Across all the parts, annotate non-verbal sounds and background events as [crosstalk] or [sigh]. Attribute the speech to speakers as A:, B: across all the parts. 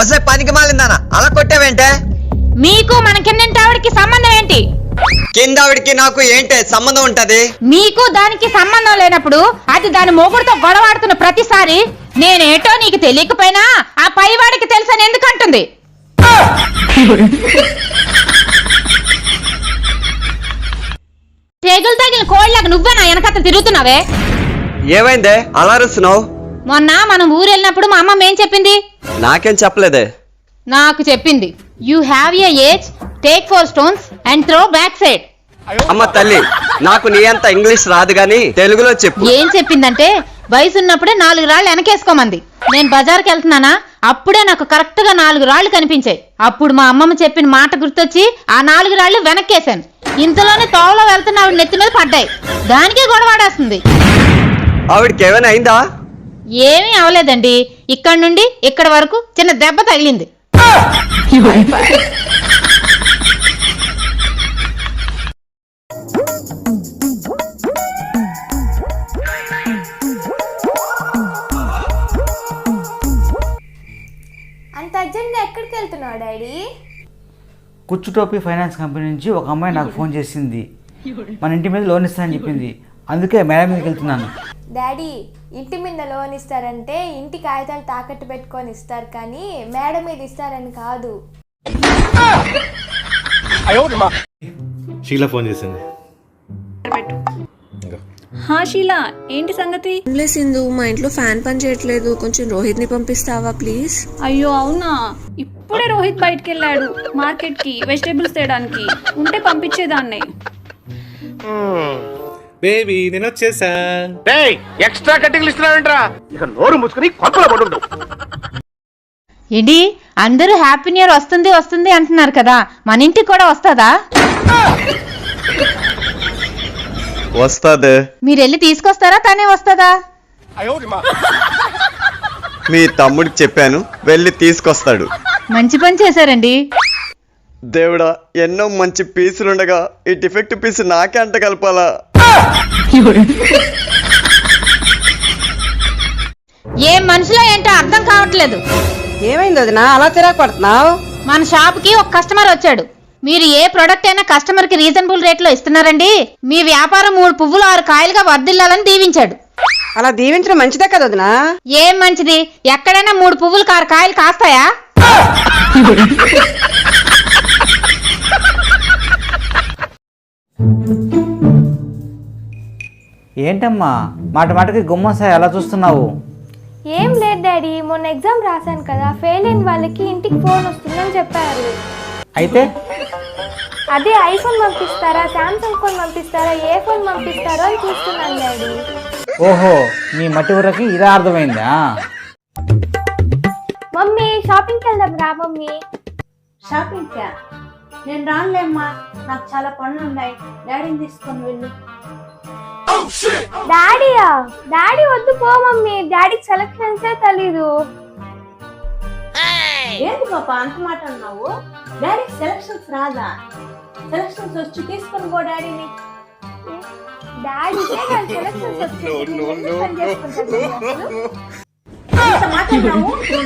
A: వస్తే పనికి మాలిందానా అలా కొట్టావేంటే?
B: మీకు మన కిందంటి ఆవిడకి సంబంధం ఏంటి?
A: కింద ఆవిడికి నాకు ఏంటే సంబంధం ఉంటది?
B: మీకు దానికి సంబంధం లేనప్పుడు అది దాని మొగుడుతో గొడవాడుతున్న ప్రతిసారి నేనేటో నీకు తెలియకపోయినా ఆ పైవాడికి తెలుసని ఎందుకంటుంది? తెగులు తగిలిన కోళ్ళకి నువ్వే నా వెనకత్త తిరుగుతున్నావే?
A: ఏమైందే? అలా అరుస్తున్నావు?
B: మొన్న మనం ఊరు వెళ్ళినప్పుడు మా అమ్మమ్మ ఏం చెప్పింది?
A: నాకేం చెప్పలేదే.
B: నాకు చెప్పింది. You have a age take four stones and throw back side
A: అమ్మ తల్లి నాకు నీ అంత ఇంగ్లీష్ రాదు గాని తెలుగులో చెప్పు.
B: ఏం చెప్పిందంటే వయసు ఉన్నప్పుడే నాలుగు రాళ్ళు వెనకేసుకోమంది. నేను బజార్కి వెళ్తున్నానా? అప్పుడే నాకు కరెక్ట్గా నాలుగు రాళ్ళు కనిపించాయి. అప్పుడు మా అమ్మమ్మ చెప్పిన మాట గుర్తొచ్చి ఆ నాలుగు రాళ్ళు వెనక్కేశాను. ఇంతలోనే తోవలో వెళ్తున్న ఆవిడ నెత్తి మీద పడ్డాయి. దానికే గొడవాడేస్తుంది
A: ఆవిడకి ఏమైనా అయిందా?
B: ఏమీ అవలేదండి. ఇక్కడ నుండి ఇక్కడ వరకు చిన్న దెబ్బ తగిలింది.
C: అంత అర్జెంట్గా ఎక్కడికి వెళ్తున్నావు డాడీ?
D: కుచ్చుటోపి ఫైనాన్స్ కంపెనీ నుంచి ఒక అమ్మాయి నాకు ఫోన్ చేసింది. మన ఇంటి మీద లోన్ ఇస్తానని చెప్పింది. అందుకే మేడం మీదకి వెళ్తున్నాను.
C: డాడీ ఇంటి మీద లోన్ ఇస్తారంటే ఇంటి కాగితాలు తాకట్టు పెట్టుకొని ఇస్తారు కానీ మేడ మీద ఇస్తారని కాదు.
E: షీలా ఫోన్ చేసింది.
F: హా షీలా ఏంటి సంగతి?
G: ఏంలే సింధు మా ఇంట్లో ఫ్యాన్ పని చేయట్లేదు. కొంచెం రోహిత్ని పంపిస్తావా ప్లీజ్?
F: అయ్యో అవునా? ఇప్పుడే రోహిత్ బయటికి వెళ్ళాడు మార్కెట్కి వెజిటేబుల్స్ తేయడానికి ఉంటే పంపించేదాన్ని.
E: బేబీ నేను వచ్చేసా.
H: డేయ్ ఎక్స్ట్రా కటింగ్లు ఇస్తున్నావేంట్రా? ఇక నోరు మూసుకుని పడుండు
B: ఏంటి అందరూ హ్యాపీ న్యూ ఇయర్ వస్తుంది వస్తుంది అంటున్నారు కదా. మన ఇంటికి కూడా వస్తుందా?
A: వస్తాదే.
B: మీరు వెళ్ళి తీసుకొస్తారా తనే వస్తుందా?
A: మీ తమ్ముడికి చెప్పాను వెళ్ళి తీసుకొస్తాడు.
B: మంచి పని చేశారండి.
A: దేవుడా ఎన్నో మంచి పీసులుండగా ఈ డిఫెక్ట్ పీస్ నాకే అంట కలపాలా?
B: ఏం మనుషులో ఏంటో అర్థం కావట్లేదు.
I: ఏమైంది వదినా? అలా చిరాకు పడుతున్నావు?
B: మన షాప్కి ఒక కస్టమర్ వచ్చాడు. మీరు ఏ ప్రొడక్ట్ అయినా కస్టమర్కి రీజనబుల్ రేట్లో ఇస్తున్నారండి. మీ వ్యాపారం మూడు పువ్వులు ఆరు కాయలుగా వర్దిల్లాలని దీవించాడు.
I: అలా దీవించడం మంచిదే కదా వదినా?
B: ఏం మంచిది? ఎక్కడైనా మూడు పువ్వులు ఆరు కాయలు కాస్తాయా? [laughs]
D: ఏంటమ్మా? మాట మాటకి గుమ్మసాయి ఎలా చూస్తున్నావు?
C: ఏం లేదు డాడీ మొన్న ఎగ్జామ్ రాశాను కదా ఫెయిల్ అయిన వాళ్ళకి ఇంటికి ఫోన్ వస్తుందని చెప్పారు.
D: అయితే?
C: అదే ఐఫోన్ పంపిస్తారా శాంసంగ్ ఫోన్ పంపిస్తారా ఏ ఫోన్ పంపిస్తారో అని చూస్తున్నాను డాడీ.
D: ఓహో నీ మట్టి ఊరకి ఇదే అర్థమైందా?
C: మమ్మీ షాపింగ్కి వెళ్దాం రా మమ్మీ.
J: షాపింగ్ క్యా నేను రానులేమ్మా నాకు చాలా పనులు ఉన్నాయి డాడీని తీసుకొని వెళ్ళు.
C: డాడీయా? డాడీ వద్దు పో మమ్మీ. డాడీకి సెలక్షన్సే తెలీదు.
J: ఏంటి పాప అంత మాట అన్నావు? డాడీకి సెలక్షన్స్ రాదా? సెలక్షన్స్ వచ్చి తీసుకొని పో డాడీని.
C: డాడీకే సెలక్షన్స్
J: నువ్వు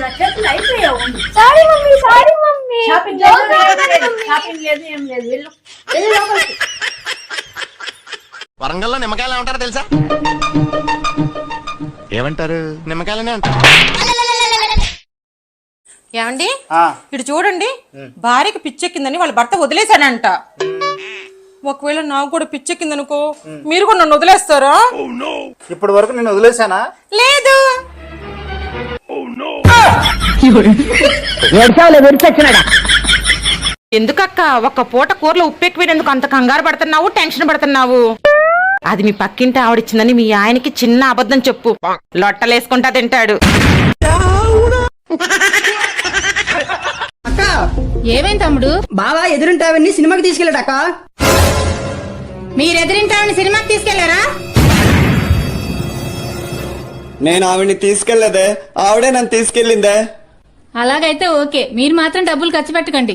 J: నా చేతులు అయిపోయావు.
C: Sorry mummy sorry mummy.
J: Shopping లేదు ఏం లేదు షాపింగ్ లేదు ఏం లేదు. వెళ్ళు. వెళ్ళు లోపలికి.
H: వరంగల్లో నిమ్మకాయలు ఏమంటారో తెలుసా? ఏమంటారు? నిమ్మకాయలనే అంటారు.
K: ఏమండి? ఇటు చూడండి. భార్యకి పిచ్చెక్కిందని వాళ్ళ భర్త వదిలేశాడంట. ఒకవేళ నాకు కూడా పిచ్చెక్కిందనుకో మీరు కూడా నన్ను వదిలేస్తారా?
D: ఇప్పటి వరకు నేను వదిలేశానా?
K: లేదు. ఎందుకక్క? ఒక్క పూట కూరలో ఉప్పు ఎక్కువైనందుకు అంత కంగారు పడుతున్నావు టెన్షన్ పడుతున్నావు? అది మీ పక్కింటి ఆవిడిచ్చిందని మీ ఆయనకి చిన్న అబద్ధం చెప్పు. లొట్టలేసుకుంటా తింటాడు.
B: ఏమేం తమ్ముడు?
I: బావా ఎదురుంటావని సినిమాకి తీసుకెళ్ళాడక్క
B: మీరు ఎదిరింటామని సినిమాకి తీసుకెళ్ళారా?
A: నేను ఆవిడ్ని తీసుకెళ్ళేదే ఆవిడే నన్ను తీసుకెళ్ళిందే.
B: అలాగైతే ఓకే మీరు మాత్రం డబ్బులు ఖర్చు పెట్టకండి.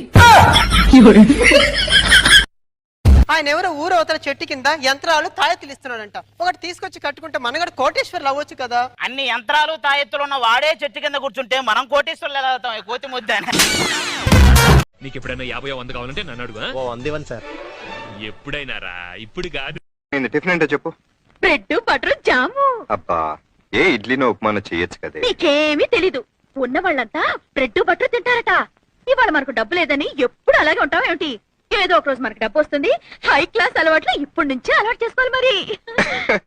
J: ఆయన ఎవరో ఊరు అవతల చెట్టు కింద యంత్రాలు తాయెత్తులు ఇస్తున్నాడంట. ఒకటి తీసుకొచ్చి కట్టుకుంటే మనగడ కోటేశ్వర్లు అవ్వచ్చు కదా.
L: అన్ని యంత్రాలు తాయెత్తులు ఉన్న వాడే చెట్టు కింద కూర్చుంటే మనం కోటీశ్వర్లు ఎలా అవుతాం? కోతి ముద్ద
E: నీకు ఎప్పుడైనా యాభై వంద కావాలంటే నన్ను అడుగు
M: ఓ సార్.
E: ఎప్పుడైనా రా ఇప్పుడు కాదు.
N: టిఫిన్ ఏంటో చెప్పు.
O: Bread butter jam.
N: అబ్బా ఏ ఇడ్లీనో ఉప్మానో చేయొచ్చు కదే.
O: నీకేమీ తెలీదు. ఉన్న వాళ్ళంతా బ్రెడ్ బటర్ తింటారట. ఇవాళ మనకు డబ్బు లేదని ఎప్పుడు అలాగే ఉంటాం ఏమిటి ఏదో ఒక రోజు మనకి డబ్బు వస్తుంది. హై క్లాస్ అలవాట్లు ఇప్పటి నుంచే అలవాటు చేసుకోవాలి మరి. [laughs]